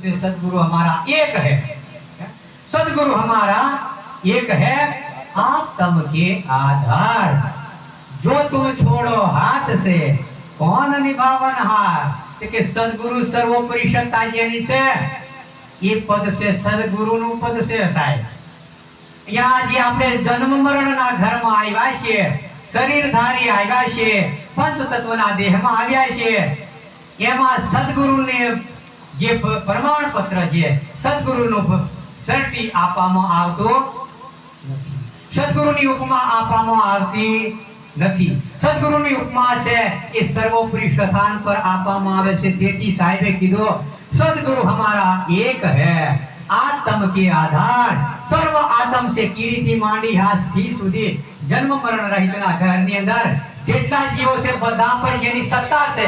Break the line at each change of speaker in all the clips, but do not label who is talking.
से सदगुरु हमारा एक है सदगुरु हमारा एक है आत्म के आधार जो तुम छोड़ो हाथ से કોણ નિભાવન હાર તે કે સદગુરુ સર્વોપરી સત્તા જેની છે એ પદ છે સદગુરુનું પદ છે સાહેબ અહીંયા જે આપણે જન્મ મરણના ઘરમાં આવ્યા છીએ શરીરધારી આવ્યા છીએ પંચતત્વના દેહમાં આવ્યા છીએ એમાં સદગુરુને જે પ્રમાણ પત્ર છે સદગુરુનું સર્ટી આપવામાં આવતો સદગુરુની ઉપમા આપવામાં આવતી નથી. સદગુરુની ઉપમા છે એ સર્વોપરી સ્થાન પર આપવામાં આવે છે. તેથી સાહેબે કીધો, સદગુરુ હમારા એક હે. આત્મ કે આધાર. સર્વ આત્મ છે કીડીથી માંડી હાથથી સુધી જન્મ મરણ રહિતના ઘરની અંદર જેટલા જીવો છે બધા પર જેની સત્તા છે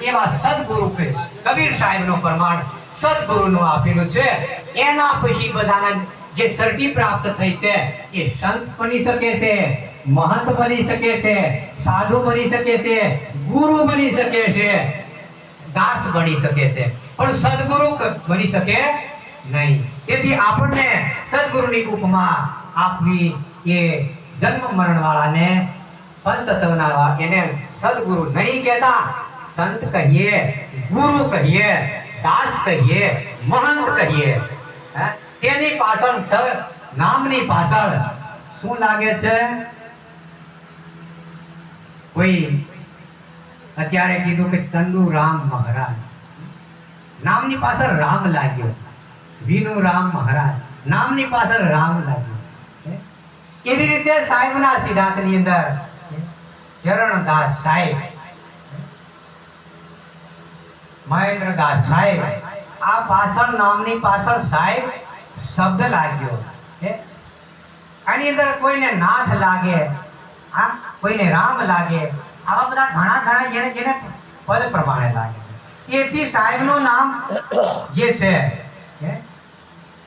એવા સદગુરુ કે કબીર સાહેબનો પ્રમાણ સદગુરુનું આપેલું છે. એના પછી બધાના જે સર્ટી પ્રાપ્ત થઈ છે, એ સંત બની શકે છે, મહંત બની શકે છે, સાધુ બની શકે છે, ગુરુ બની શકે છે, દાસ બની શકે છે. પણ સદગુરુ બની શકે નહીં. તેથી આપણને સદગુરુની ઉપમા આપવી એ જન્મ મરણ વાળાને પંચતત્વના તત્વના એને સદગુરુ નહીં કહેતા. સંત કહીએ, ગુરુ કહીએ, દાસ કહીએ, મહંત કહીએ. તેની પાછળ નામની પાછળ શું લાગે છે? કોઈ અત્યારે કીધું કે ચંદુ રામ મહારાજ. નામની પાછળ રામ લાગ્યો. વિનુ રામ મહારાજ. નામની પાછળ રામ લાગ્યો. એવી રીતે સાહેબના સિદ્ધાંતની અંદર? ચરણદાસ સાહેબ મહેન્દ્રદાસ સાહેબ, આ પાછળ નામની પાછળ સાહેબ શબ્દ લાગ્યો આની અંદર કોઈને નાથ લાગે, હા? કોઈને રામ લાગે, આવા બધા ઘણા ઘણા જેને જેને પદ પ્રમાણે લાગે. એથી સાહેબનું નામ જે છે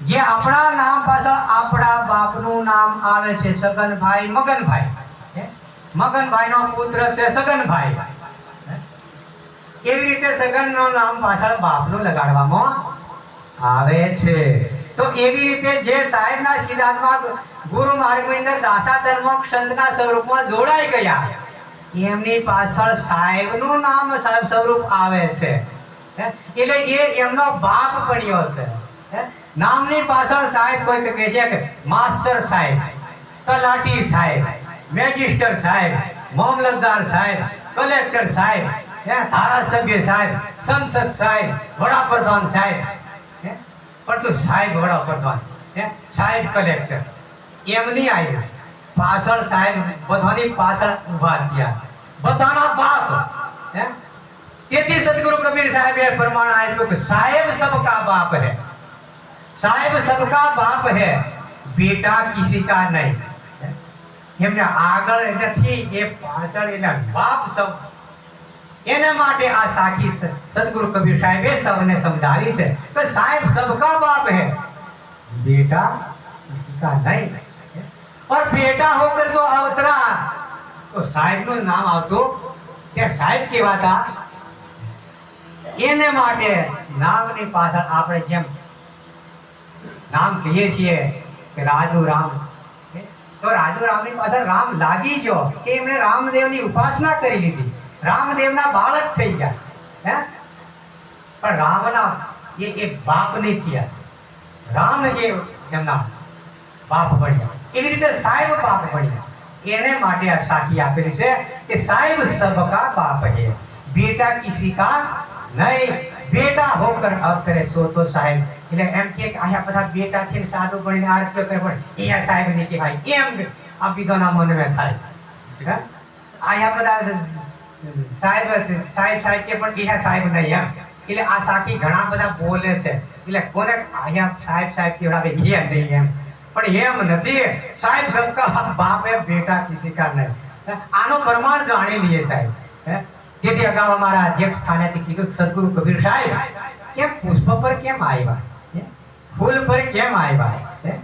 જે આપણા નામ પાછળ આપણા બાપનું નામ આવે છે સગનભાઈ મગનભાઈ મગનભાઈ મગનભાઈનો પુત્ર છે સગનભાઈ. હે? એવી રીતે સગનનું નામ પાછળ બાપનું લગાડવામાં આવે છે તો એવી રીતે જે સાહેબના સિદ્ધાંતમાં ગુરુ માર્ગની અંદર દાસાધર્મ સંતના સ્વરૂપમાં જોડાઈ ગયા, એમની પાછળ સાહેબનું નામ સાહેબ સ્વરૂપ આવે છે? એટલે એ એમનો બાપ બન્યો છે? નામની પાછળ સાહેબ કોઈ કહે છે કે માસ્ટર સાહેબ, તલાટી સાહેબ, મેજિસ્ટર સાહેબ મામલતદાર સાહેબ, કલેક્ટર સાહેબ ધારાસભ્ય સાહેબ, સંસદ સાહેબ, વડાપ્રધાન સાહેબ? પણ તો સાહેબ વડાપ્રધાન સાહેબ કલેક્ટર, એમ નહીં આવ્યું પાછળ સાહેબ બધાની પાછળ ઊભા થયા બધાના બાપ? તેથી સદગુરુ કબીર સાહેબે પ્રમાણ આપ્યું કે સાહેબ સબકા બાપ હે સાહેબ સબકા બાપ હે, બેટા કિસી કા નહીં? એમને આગળ નથી એ પાછળ એના બાપ સબ એના માટે આ સાખી સ- સદગુરુ કબીર સાહેબે સૌને સમજાવી છે કે સાહેબ સબકા બાપ હે बेटा किसी का नहीं और बेटा होकर जो अवतरा તો સાહેબનું નામ આવતું તે સાહેબ કહેવાતા એને માટે નામની પાછળ આપણે જેમ નામ કહીએ છીએ કે રાજુ રામ તો રાજુ રામની પાછળ રામ લાગી ગયો કે એમણે રામદેવની ઉપાસના કરી લીધી રામદેવના બાળક થઈ ગયા હે પણ રામના એ એ બાપ નહીં થયા રામ એ એમના બાપ બન્યા એવી રીતે સાહેબ બાપ બન્યા એને માટે આ સાખી આપેલી છે કે સાહેબ સબકા બાપ હે બેટા કિસી કા નહીં બેટા હોકર અવતરે સો તો સાહેબ એટલે એમ કે કે આયા બધા બેટા છે ને સાધુ બનીને આરતીઓ કરે પણ અહીંયા સાહેબ ને કહેવાય એમ આ બીજાના મનમાં થાય હે? આયા બધા સાહેબ સાહેબ સાહેબ કે પણ અહીંયા સાહેબ નહીં એમ. એટલે આ સાખી ઘણા બધા બોલે છે. એટલે કોને અહીંયા સાહેબ સાહેબ કેવડાવે એમ નહીં એમ. પણ એમ નથી. સાહેબ સબકા બાપ એમ બેટા કિસી કા નહીં? આનો પ્રમાણ જાણી લઈએ સાહેબ. હે? તેથી અગાઉ અમારા અધ્યક્ષ સ્થાનેથી કીધું સદગુરુ કબીર સાહેબ, કેમ પુષ્પ પર કેમ આવ્યા? હે? ફૂલ પર કેમ આવ્યા?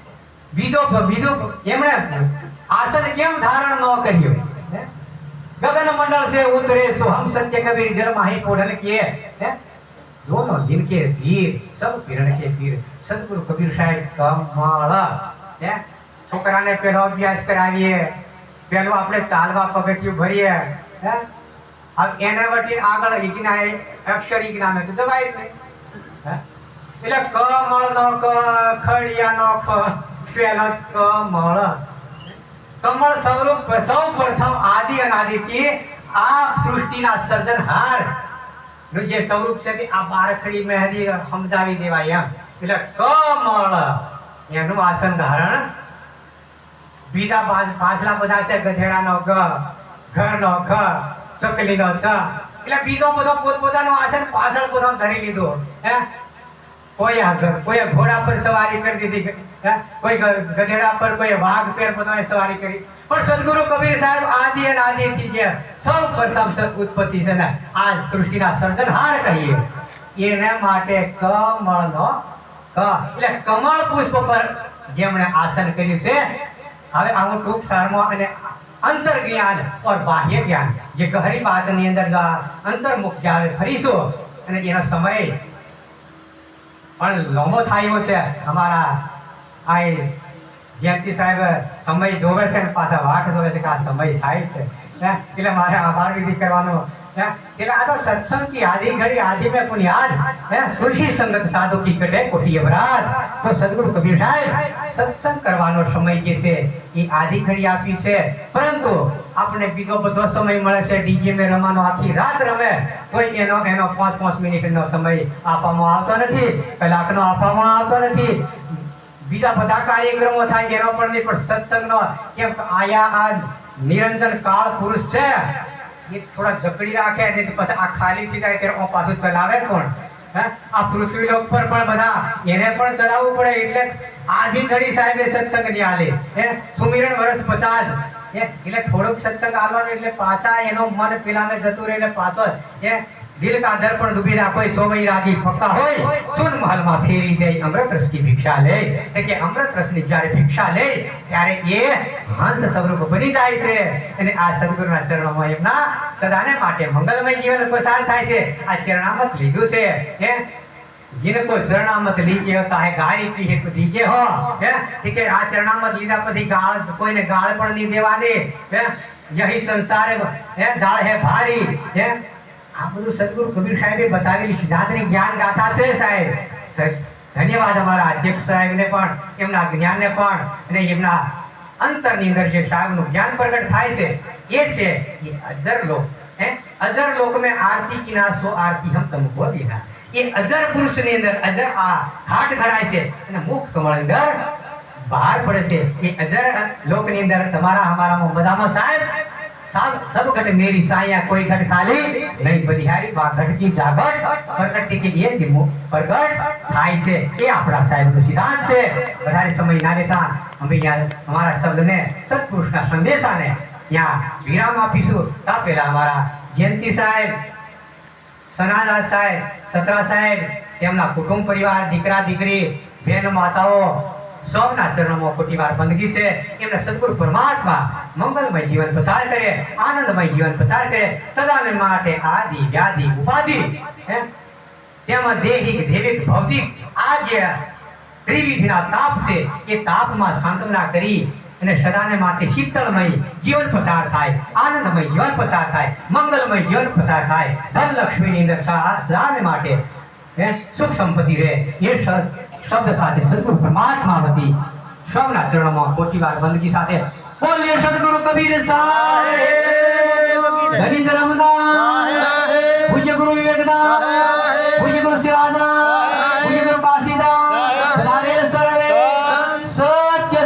બીજો બીજો એમણે આસન કેમ ધારણ ન કર્યું? હે? ગગન મંડળ से उतरे सो हम सत्य कबीर जल माही पोढ़ल किए हैं दोनों दिन के वीर सब किरण के वीर સદગુરુ કબીર સાહેબ કમળ હે છોકરાને પેલો અભ્યાસ કરાવીએ પેલું આપણે ચાલવા પગથિયું ભરીએ હે હવે એને વટી આગળ ઈજ્ઞા એ અક્ષર ઈજ્ઞા તો જવાય જ નહીં હે એટલે કમળ નો ક ખડિયા નો ખ પેલો જ કમળ કમળ સ્વરૂપ સૌ પ્રથમ આદિ અનાદિથી આ સૃષ્ટિના સર્જનહારનું જે સ્વરૂપ છે તે આ બારખડી મહેદી સમજાવી દેવાય એમ. એટલે કમળ, એનું આસન ધારણ. બીજા પાછ- પાછલા બધા છે, ગધેડાનો ગ ઘરનો ઘ, ચકલીનો ચ. એટલે બીજો બધો પોતપોતાનું આસન પાછળ બધો ધરી લીધું. હે? કોઈ આગળ, કોઈ ઘોડા પર સવારી કરી દીધી કોઈ ગધેડા પર કોઈ વાઘ પેર પોતાની સવારી કરી. પણ સદગુરુ કબીર સાહેબ આદિ અને આદિથી જે સૌ પ્રથમ ઉત્પત્તિ છે ને આ સૃષ્ટિના સર્જનહાર કહીએ. એને માટે કમળનો ક, એટલે કમળ પુષ્પ પર જેમણે આસન કર્યું છે, હવે આવું ટૂંક સારમાં અને અંતર જ્ઞાન ઓર બાહ્ય જ્ઞાન, જે ગહરી વાતની અંદર અંતર્મુખ જ્યારે ફરીશો અને એનો સમય પણ લાંબો થયો છે. અમારા આ જયંતિ સાહેબ, સમય જોવે છે પાછા વાટ જોવે છે કે આ સમય થાય છે. એટલે મારે આભાર વિધિ કરવાનો. એટલે આ તો સત્સંગ કી આધી ઘડી, આધી મેં પુનિયાદ તુલસી સંગત સાધુ કી કટે કોટી અપરાધ. તો સદગુરુ કબીર સાહેબ, સત્સંગ કરવાનો સમય જે છે, એ આધી ઘડી આપી છે. પરંતુ આપણે બીજો બધો સમય મળે છે, ડીજે મે રમવાનો આખી રાત રમે કોઈ એનો એનો પાંચ પાંચ મિનિટ નો સમય આપવામાં આવતો નથી. કલાકનો આપવામાં આવતો નથી. બીજા બધા કાર્યક્રમો થાય એનો પણ નહીં, પણ સત્સંગનો કેમ આયા આ નિરંજન કાળ પુરુષ છે. એ થોડા જકડી રાખે ને પછી આ ખાલી થઈ જાય, ત્યારે પાછું ચલાવે કોણ? આ પૃથ્વી લોક પર પણ બધા એને પણ ચલાવવું પડે, એટલે આધી ઘડી સાહેબે સત્સંગની આલે હે? સુમિરણ વર્ષ પચાસ. એટલે થોડુંક સત્સંગ આલવાનું એટલે પાછા એનો મન પેલાને જતું રહે, એટલે પાછો હે? દિલ કા દર્પણ ડૂબી ના કોઈ સોમઈ રાગી ફક્કા હોય સુન મહલમાં ફેરી દે અમૃત રસ की ભિક્ષા લે એટલે કે અમૃત રસની જ્યારે ભિક્ષા લે ત્યારે એ હંસ સ્વરૂપ બની જાય છે અને આ સદગુરુના ચરણોમાં એમના સદાને માટે મંગલમય જીવન પસાર થાય છે આ ચરણામત લીધું છે હે जिनको चरणामत लीजिए होता है गाड़ी की है दीजिए हो है ठीक है આ ચરણામત લીધા પછી ગાળ કોઈને ગાળ પણ નહીં દેવાની હે યહી સંસાર હે જાળ હે ભારી હે આ બધું સદગુરુ કબીર સાહેબે બતાવેલી સિદ્ધાંતની જ્ઞાન ગાથા છે સાહેબ. ધન્યવાદ અમારા અધ્યક્ષ સાહેબને પણ, એમના જ્ઞાનને પણ, અને એમના અંતરની અંદર જે સાહેબનું જ્ઞાન પ્રગટ થાય છે, એ છે એ અજર લોક. હે? અજર લોક મેં આરતી કિના સો આરતી હમ તમ કો દિના એ અજર પુરુષની અંદર અજર આ હાથ ઘડાય છે અને મુખ કમળ અંદર બહાર પડે છે. એ અજર લોકની અંદર તમારા, અમારામાં બધામાં સાહેબ सब सब घट मेरी साया कोई घट खाली नहीं बनिहारी बा घट की जागट प्रकृति के लिए दिमो प्रकट થાય છે. એ આપણા સાહેબનો સિદ્ધાંત છે. વધારે સમય ના લેતા અમે અહીંયા અમારા શબ્દને, સત્પુરુષના સંદેશાને ત્યાં વિરામ આપીશું. તા પહેલા અમારા જયંતિ સાહેબ સનાદાસ સાહેબ, સતરા સાહેબ, તેમના કુટુંબ પરિવાર, દીકરા, દીકરી બહેન માતાઓ સૌના ચરણોમાં કોટી વાર બંદગી છે. એમને સદગુરુ પરમાત્મા મંગલમય જીવન પસાર કરે, આનંદમય જીવન પસાર કરે સદાને માટે આદિ, વ્યાધિ, ઉપાધિ તેમાં દેહિક, દેવિક, ભૌતિક, આ જે ત્રિવિધના તાપ છે, એ તાપમાં સાંત્વના કરી અને સદાને માટે શીતળમય જીવન પસાર થાય, આનંદમય જીવન પસાર થાય, મંગલમય જીવન પસાર થાય ધન લક્ષ્મીની અંદર સદાને માટે સુખ સંપત્તિ રહે, એ શબ્દ સાથે સદગુરુ પરમાત્મા વતી સૌના ચરણોમાં કોટી વાર બંદગી સાથે બોલીએ સદગુરુ કબીર સાહેબ. ધની ધરમદાસ પૂજ્ય ગુરુ વિવેકદાસ. પૂજ્ય ગુરુ શિવાદાસ. પૂજ્ય ગુરુ કાશીદાસ. બધાને સર્વે. સત્ય